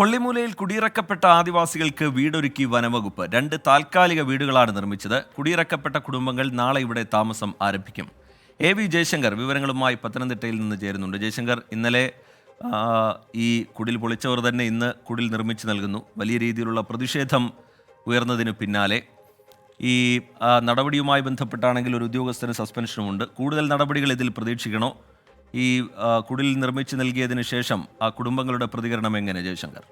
കൊള്ളിമൂലയിൽ കുടിയിറക്കപ്പെട്ട ആദിവാസികൾക്ക് വീടൊരുക്കി വനവകുപ്പ്. രണ്ട് താൽക്കാലിക വീടുകളാണ് നിർമ്മിച്ചത്. കുടിയിറക്കപ്പെട്ട കുടുംബങ്ങൾ നാളെ ഇവിടെ താമസം ആരംഭിക്കും. എ വി ജയശങ്കർ വിവരങ്ങളുമായി പത്തനംതിട്ടയിൽ നിന്ന് ചേരുന്നുണ്ട്. ജയശങ്കർ ഇന്നലെ ഈ കുടിൽ പൊളിച്ചവർ തന്നെ ഇന്ന് കുടിൽ നിർമ്മിച്ചു നൽകുന്നു. വലിയ രീതിയിലുള്ള പ്രതിഷേധം ഉയർന്നതിന് പിന്നാലെ. ഈ നടപടിയുമായി ബന്ധപ്പെട്ടാണെങ്കിൽ ഒരു ഉദ്യോഗസ്ഥന് സസ്പെൻഷനുമുണ്ട്. കൂടുതൽ നടപടികൾ ഇതിൽ പ്രതീക്ഷിക്കണോ? ഈ കുടിൽ നിർമ്മിച്ച് നൽകിയതിന് ശേഷം ആ കുടുംബങ്ങളുടെ പ്രതികരണം എങ്ങനെ ജയശങ്കർ?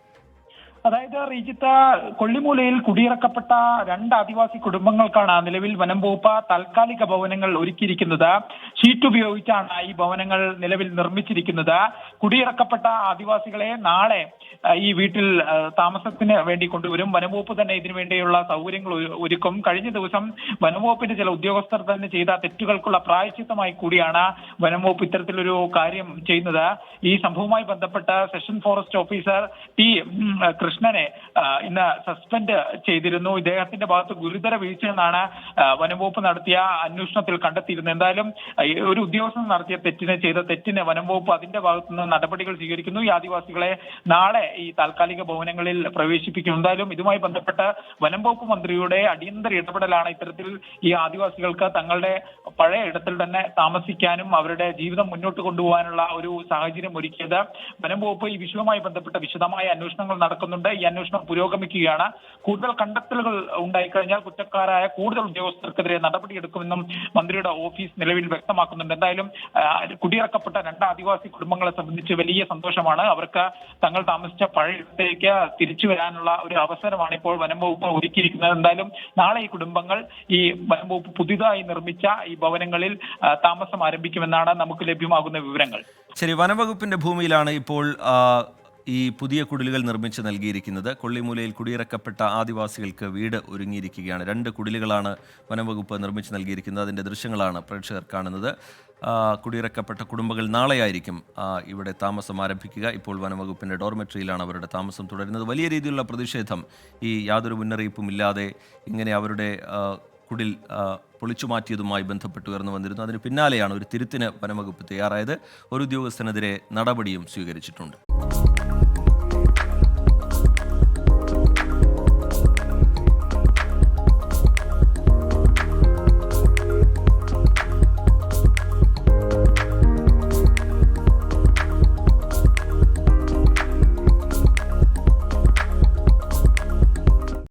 അതായത് റീജിത്ത് കൊള്ളിമൂലയിൽ കുടിയിറക്കപ്പെട്ട രണ്ട് ആദിവാസി കുടുംബങ്ങൾക്കാണ് നിലവിൽ വനം വകുപ്പ് താൽക്കാലിക ഭവനങ്ങൾ ഒരുക്കിയിരിക്കുന്നത്. ഷീറ്റ് ഉപയോഗിച്ചാണ് ഈ ഭവനങ്ങൾ നിലവിൽ നിർമ്മിച്ചിരിക്കുന്നത്. കുടിയിറക്കപ്പെട്ട ആദിവാസികളെ നാളെ ഈ വീട്ടിൽ താമസത്തിന് വേണ്ടി കൊണ്ടുവരും. വനംവകുപ്പ് തന്നെ ഇതിനു വേണ്ടിയുള്ള സൗകര്യങ്ങൾ ഒരുക്കും. കഴിഞ്ഞ ദിവസം വനംവകുപ്പിന്റെ ചില ഉദ്യോഗസ്ഥർ തന്നെ ചെയ്ത തെറ്റുകൾക്കുള്ള പ്രായശ്ചിത്തമായി കൂടിയാണ് വനംവകുപ്പ് ഇത്തരത്തിലൊരു കാര്യം ചെയ്യുന്നത്. ഈ സംഭവവുമായി ബന്ധപ്പെട്ട് സെഷൻ ഫോറസ്റ്റ് ഓഫീസർ ടി കൃഷ്ണനെ ഇന്ന് സസ്പെൻഡ് ചെയ്തിരുന്നു. ഇദ്ദേഹത്തിന്റെ ഭാഗത്ത് ഗുരുതര വീഴ്ചയെന്നാണ് വനംവകുപ്പ് നടത്തിയ അന്വേഷണത്തിൽ കണ്ടെത്തിയിരുന്നത്. എന്തായാലും ഒരു ഉദ്യോഗസ്ഥൻ നടത്തിയ തെറ്റിനെ ചെയ്ത തെറ്റിനെ വനംവകുപ്പ് അതിന്റെ ഭാഗത്തു നിന്ന് നടപടികൾ സ്വീകരിക്കുന്നു. ഈ ആദിവാസികളെ നാളെ ഈ താൽക്കാലിക ഭവനങ്ങളിൽ പ്രവേശിപ്പിക്കും. എന്തായാലും ഇതുമായി ബന്ധപ്പെട്ട് വനംവകുപ്പ് മന്ത്രിയുടെ അടിയന്തര ഇടപെടലാണ് ഇത്തരത്തിൽ ഈ ആദിവാസികൾക്ക് തങ്ങളുടെ പഴയ ഇടത്തിൽ തന്നെ താമസിക്കാനും അവരുടെ ജീവിതം മുന്നോട്ട് കൊണ്ടുപോകാനുള്ള ഒരു സാഹചര്യം ഒരുക്കിയത്. വനംവകുപ്പ് ഈ വിഷയവുമായി ബന്ധപ്പെട്ട വിശദമായ അന്വേഷണങ്ങൾ നടക്കുന്നുണ്ട് ഈ അന്വേഷണം പുരോഗമിക്കുകയാണ്. കൂടുതൽ കണ്ടെത്തലുകൾ ഉണ്ടായിക്കഴിഞ്ഞാൽ കുറ്റക്കാരായ കൂടുതൽ ഉദ്യോഗസ്ഥർക്കെതിരെ നടപടിയെടുക്കുമെന്നും മന്ത്രിയുടെ ഓഫീസ് നിലവിൽ വ്യക്തമാക്കുന്നുണ്ട്. എന്തായാലും കുടിയിറക്കപ്പെട്ട രണ്ട് ആദിവാസി കുടുംബങ്ങളെ സംബന്ധിച്ച് വലിയ സന്തോഷമാണ്. അവർക്ക് തങ്ങൾ താമസിച്ച പഴയത്തേക്ക് തിരിച്ചു വരാനുള്ള ഒരു അവസരമാണ് ഇപ്പോൾ വനം വകുപ്പ് ഒരുക്കിയിരിക്കുന്നത്. എന്തായാലും നാളെ ഈ കുടുംബങ്ങൾ ഈ വനം വകുപ്പ് പുതിയതായി നിർമ്മിച്ച ഈ ഭവനങ്ങളിൽ താമസം ആരംഭിക്കുമെന്നാണ് നമുക്ക് ലഭ്യമാകുന്ന വിവരങ്ങൾ. ശരി വനവകുപ്പിന്റെ ഭൂമിയിലാണ് ഇപ്പോൾ ഈ പുതിയ കുടിലുകൾ നിർമ്മിച്ച് നൽകിയിരിക്കുന്നത് കൊള്ളിമൂലയിൽ കുടിയിറക്കപ്പെട്ട ആദിവാസികൾക്ക് വീട് ഒരുങ്ങിയിരിക്കുകയാണ്. രണ്ട് കുടിലുകളാണ് വനംവകുപ്പ് നിർമ്മിച്ച് നൽകിയിരിക്കുന്നത്. അതിന്റെ ദൃശ്യങ്ങളാണ് പ്രേക്ഷകർ കാണുന്നത്. കുടിയിറക്കപ്പെട്ട കുടുംബങ്ങൾ നാളെയായിരിക്കും ഇവിടെ താമസം ആരംഭിക്കുക. ഇപ്പോൾ വനംവകുപ്പിന്റെ ഡോർമെട്രിയിലാണ് അവരുടെ താമസം തുടരുന്നത്. വലിയ രീതിയിലുള്ള പ്രതിഷേധം ഈ യാതൊരു മുന്നറിയിപ്പും ഇല്ലാതെ ഇങ്ങനെ അവരുടെ കുടിൽ പൊളിച്ചു മാറ്റിയതുമായി ബന്ധപ്പെട്ട് ഉയർന്നു വന്നിരുന്നു. അതിന് പിന്നാലെയാണ് ഒരു തിരുത്തിന് വനംവകുപ്പ് തയ്യാറായത്. ഒരു ഉദ്യോഗസ്ഥനെതിരെ നടപടിയും സ്വീകരിച്ചിട്ടുണ്ട്.